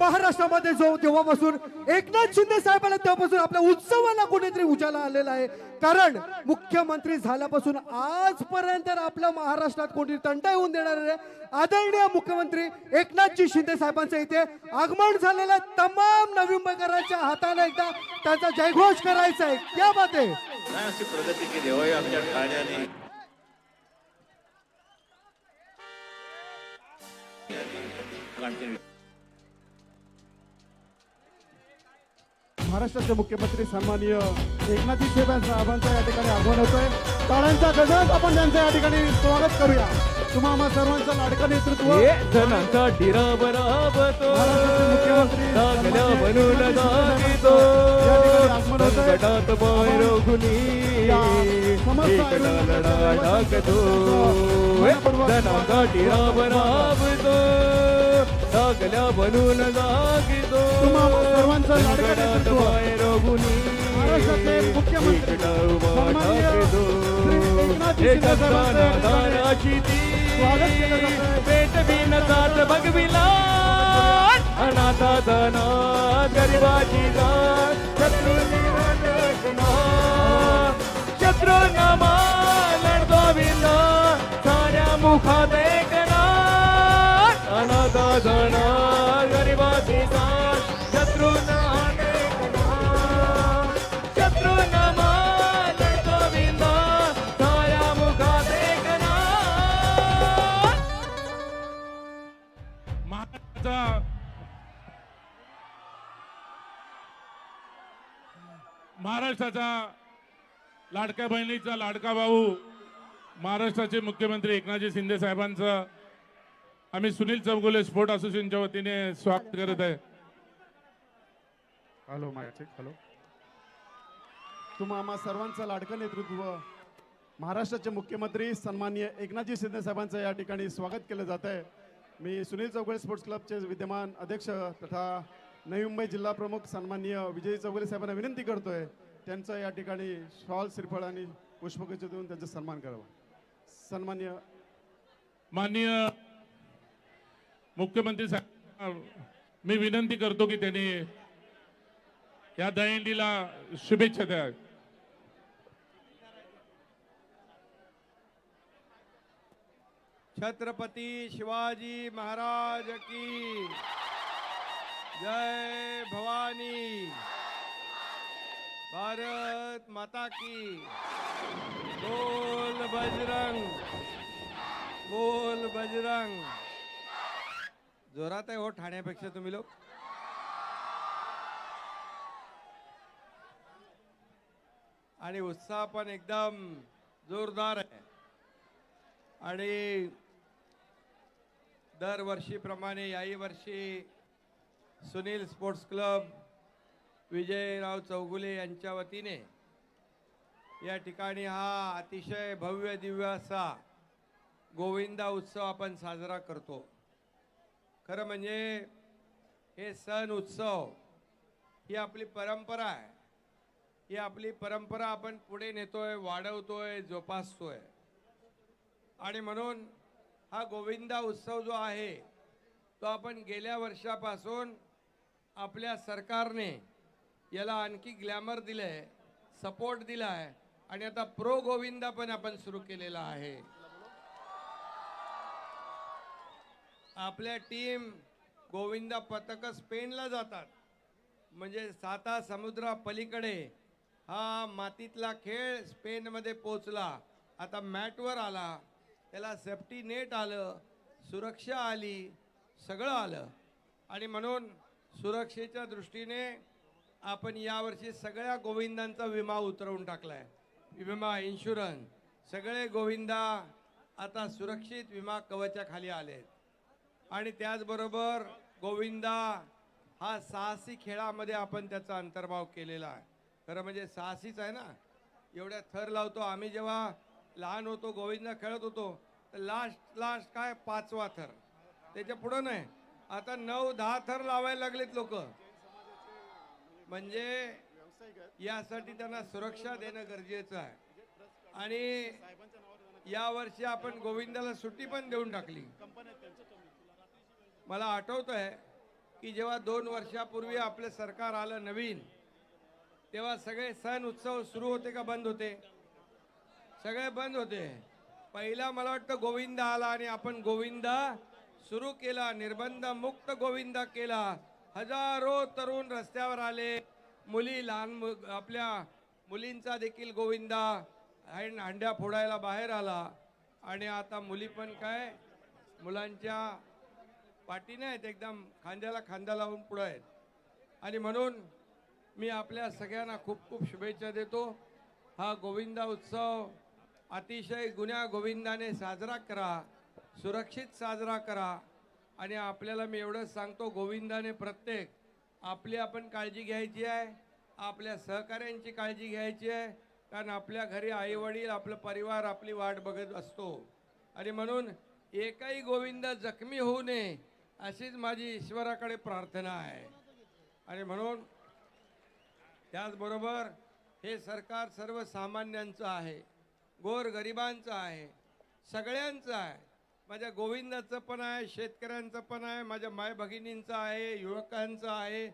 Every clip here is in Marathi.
महाराष्ट्रामध्ये जो तेव्हापासून एकनाथ शिंदे साहेब आले तेव्हापासून आपल्या उत्सवाला कुठेतरी उजाला आलेला आहे. कारण मुख्यमंत्री झाल्यापासून आजपर्यंत आपल्या महाराष्ट्रात कोणी तंटा येऊन देणार नाही. आदरणीय मुख्यमंत्री एकनाथजी शिंदे साहेबांचं इथे आगमन झालेलं तमाम नवी मुंबईकरांच्या हाताने एकदा त्यांचा जयघोष करायचा आहे. क्या बात. आहे अशी प्रगती केली होय आमच्या ठाण्याने? महाराष्ट्राचे मुख्यमंत्री सन्माननीय एकनाथजी शिंदे साहेबांचं या ठिकाणी आगमन होतोय. टाळ्यांचा गजरात आपण त्यांचं या ठिकाणी स्वागत करूया. तुम्हा आम्हा सर्वांचं लाडकं नेतृत्व. मुख्यमंत्री लागल्या बनून जागितो. शिंदे साहेबांचं या ठिकाणी आगमन होतंय. संकटात बाहेर गुणी या समस्त एकटा लढा आयोजकांचं टाकतो मनपूर्वक जनांचा लाडक्या बहिणीचा लाडका भाऊ महाराष्ट्राचे मुख्यमंत्री एकनाथजी शिंदे साहेबांचं. आम्ही सुनील चौगुले स्पोर्ट असोसिएशनच्या वतीने स्वागत करत आहे. हॅलो मायचेक हॅलो तुम्हा आम्हा सर्वांचं लाडकं नेतृत्व महाराष्ट्राचे मुख्यमंत्री सन्माननीय एकनाथजी शिंदे साहेबांचं या ठिकाणी स्वागत केलं जात आहे. मी सुनील चौगुले स्पोर्ट्स क्लबचे विद्यमान अध्यक्ष तथा नवी मुंबई जिल्हा प्रमुख सन्माननीय विजय चौगुले साहेबांना विनंती करतोय त्यांचं या ठिकाणी शॉल श्रीफळ आणि पुष्पगुच्छ देऊन त्यांचा सन्मान करावा. सन्मान्य माननीय मुख्यमंत्री साहेब मी विनंती करतो की त्यांनी या दहीहंडीला शुभेच्छा द्या. छत्रपती शिवाजी महाराज की जय भवानी. भारत माता की। बोल बजरंग। बोल बजरंग। जोरात आहे हो ठाण्यापेक्षा तुम्ही लोक. आणि उत्साह पण एकदम जोरदार आहे. आणि दरवर्षीप्रमाणे याही वर्षी सुनील स्पोर्ट्स क्लब विजयराव चौगुले यांच्या वतीने या ठिकाणी हा अतिशय भव्य दिव्य असा गोविंदा उत्सव आपण साजरा करतो. खरं म्हणजे हे सण उत्सव ही आपली परंपरा आहे. ही आपली परंपरा आपण पुढे नेतोय वाढवतोय जोपासतोय. आणि म्हणून हा गोविंदा उत्सव जो आहे तो आपण गेल्या वर्षापासून आपल्या सरकारने याला आणखी ग्लॅमर दिलंय सपोर्ट दिला आहे आणि आता प्रो गोविंदा पण आपण सुरू केलेला आहे. आपल्या टीम गोविंदा पथक स्पेनला जातात. म्हणजे साता समुद्रा पलीकडे हा मातीतला खेळ स्पेनमध्ये पोचला. आता मॅटवर आला त्याला सेफ्टी नेट आलं सुरक्षा आली सगळं आलं. आणि म्हणून सुरक्षेच्या दृष्टीने आपण यावर्षी सगळ्या गोविंदांचा विमा उतरवून टाकला आहे विमा इन्शुरन्स सगळे गोविंदा आता सुरक्षित विमा कवचाखाली आलेत. आणि त्याचबरोबर गोविंदा हा साहसी खेळामध्ये आपण त्याचा अंतर्भाव केलेला आहे. खरं म्हणजे साहसीच आहे ना. एवढ्या थर लावतो आम्ही जेव्हा लहान होतो गोविंदा खेळत होतो तर लास्ट लास्ट काय? पाचवा थर. त्याच्या पुढं नाही. आता नऊ दहा थर लावायला लागलेत लोक. म्हणजे यासाठी त्यांना सुरक्षा देणं गरजेचं आहे. आणि यावर्षी आपण गोविंदाला सुट्टी पण देऊन टाकली. मला आठवत आहे की जेव्हा दोन वर्षापूर्वी आपलं सरकार आलं नवीन तेव्हा सगळे सण उत्सव सुरू होते का बंद होते? सगळे बंद होते. पहिला मला वाटतं गोविंदा आला आणि आपण गोविंदा सुरू केला निर्बंध मुक्त गोविंदा केला. हजारो तरुण रस्त्यावर आले. मुली लहान आपल्या मुलींचा देखील गोविंदा हं- हांड्या फोडायला बाहेर आला. आणि आता मुली पण काय मुलांच्या पाठीने आहेत एकदम खांद्याला खांदा लावून पुढं आहेत. आणि म्हणून मी आपल्या सगळ्यांना खूप खूप शुभेच्छा देतो. हा गोविंदा उत्सव अतिशय गुन्ह्या गोविंदाने साजरा करा सुरक्षित साजरा करा. आणि आपल्याला मी एवढंच सांगतो गोविंदाने प्रत्येक आपली आपण काळजी घ्यायची आहे आपल्या सहकाऱ्यांची काळजी घ्यायची आहे कारण आपल्या घरी आईवडील आपलं परिवार आपली वाट बघत असतो. आणि म्हणून एकही गोविंद जखमी होऊ नये अशीच माझी ईश्वराकडे प्रार्थना आहे. आणि म्हणून त्याचबरोबर हे सरकार सर्वसामान्यांचं आहे गोर गरिबांचं आहे सगळ्यांचं आहे. माझ्या गोविंदाचं पण आहे शेतकऱ्यांचं पण आहे माझ्या माय भगिनींचं आहे युवकांचं आहे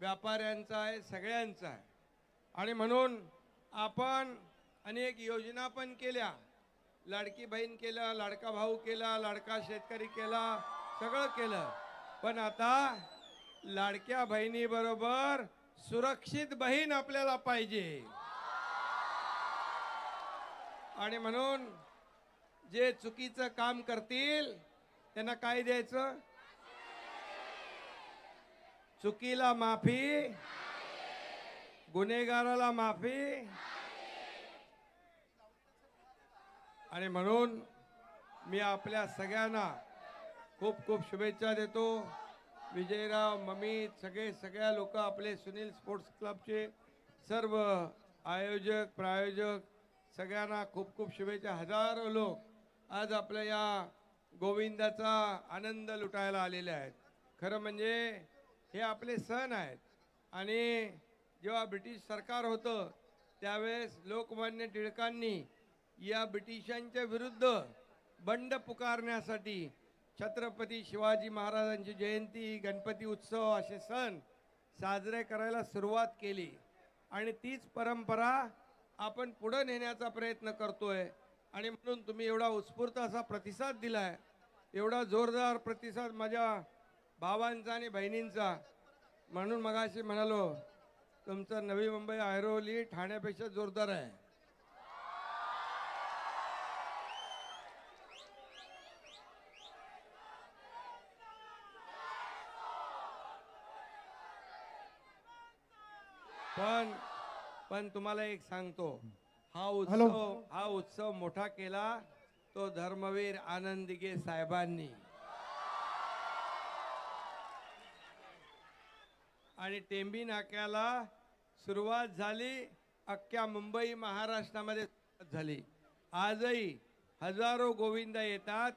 व्यापाऱ्यांचं आहे सगळ्यांचं आहे. आणि म्हणून आपण अनेक योजना पण केल्या. लाडकी बहीण केलं लाडका भाऊ केला लाडका शेतकरी केला सगळं केलं. पण आता लाडक्या बहिणीबरोबर सुरक्षित बहीण आपल्याला पाहिजे. आणि म्हणून जे चुकीचं काम करतील त्यांना काय द्यायचं? चुकीला माफी गुन्हेगाराला माफी. आणि म्हणून मी आपल्या सगळ्यांना खूप खूप शुभेच्छा देतो. विजयराव मम्मी सगळे सगळ्या लोक आपले सुनील स्पोर्ट्स क्लबचे सर्व आयोजक प्रायोजक सगळ्यांना खूप खूप शुभेच्छा. हजारो लोक आज आपल्या या गोविंदाचा आनंद लुटायला आलेले आहेत. खरं म्हणजे हे आपले सण आहेत. आणि जेव्हा ब्रिटिश सरकार होतं त्यावेळेस लोकमान्य टिळकांनी या ब्रिटिशांच्या विरुद्ध बंड पुकारण्यासाठी छत्रपती शिवाजी महाराजांची जयंती गणपती उत्सव असे सण साजरे करायला सुरुवात केली. आणि तीच परंपरा आपण पुढं नेण्याचा प्रयत्न करतोय. आणि म्हणून तुम्ही एवढा उत्स्फूर्त असा प्रतिसाद दिलाय. एवढा जोरदार प्रतिसाद माझ्या भावांचा आणि बहिणींचा. म्हणून मगाशी म्हणालो तुमचं नवी मुंबई ऐरोली ठाण्यापेक्षा जोरदार आहे. पण पण तुम्हाला एक सांगतो. हा उत्सव हा उत्सव मोठा केला तो धर्मवीर आनंदिगे साहेबांनी. आणि टेंबी नाक्याला सुरुवात झाली अख्ख्या मुंबई महाराष्ट्रामध्ये सुरुवात झाली. आजही हजारो गोविंद येतात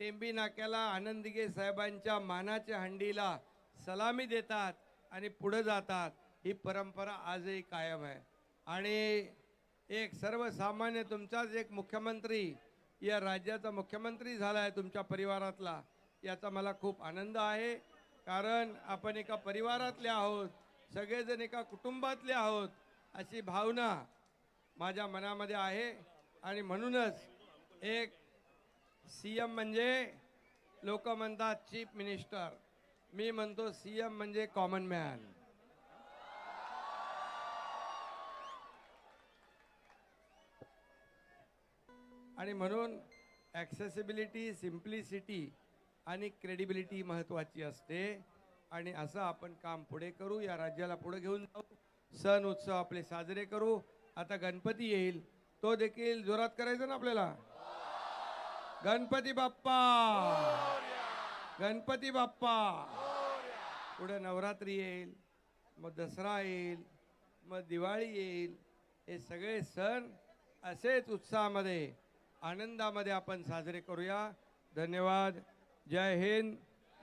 टेंबी नाक्याला आनंदिगे साहेबांच्या मानाच्या हंडीला सलामी देतात आणि पुढे जातात. ही परंपरा आजही कायम आहे. आणि एक सर्वसामान्य तुमचाच एक मुख्यमंत्री या राज्याचा मुख्यमंत्री झाला आहे तुमच्या परिवारातला. याचा मला खूप आनंद आहे. कारण आपण एका परिवारातले आहोत सगळेजण एका कुटुंबातले आहोत अशी भावना माझ्या मनामध्ये आहे. आणि म्हणूनच एक सी एम म्हणजे लोक म्हणतात चीफ मिनिस्टर. मी म्हणतो सी एम म्हणजे कॉमन मॅन. आणि म्हणून ॲक्सेसिबिलिटी सिम्प्लिसिटी आणि क्रेडिबिलिटी महत्त्वाची असते. आणि असं आपण काम पुढे करू या राज्याला पुढे घेऊन जाऊ. सण उत्सव आपले साजरे करू. आता गणपती येईल तो देखील जोरात करायचा ना आपल्याला? गणपती बाप्पा! गणपती बाप्पा! पुढे नवरात्री येईल मग दसरा येईल मग दिवाळी येईल. हे सगळे सण असेच उत्साहामध्ये आनंदामध्ये आपण साजरे करूया. धन्यवाद. जय हिंद.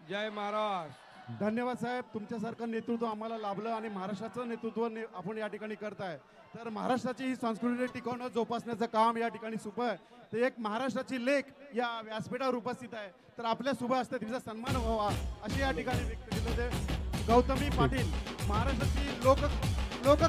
जय महाराष्ट्र. धन्यवाद साहेब. तुमच्यासारखं नेतृत्व आम्हाला लाभलं आणि महाराष्ट्राचं नेतृत्व ने- आपण या ठिकाणी करताय. तर महाराष्ट्राची ही संस्कृती टिकवणं जोपासण्याचं काम या ठिकाणी सुप आहे. तर एक महाराष्ट्राची लेख या व्यासपीठावर उपस्थित आहे. तर आपल्या शुभ असते तिचा सन्मान व्हावा अशी या ठिकाणी व्यक्त केली होते गौतमी पाटील महाराष्ट्राची लोक लोक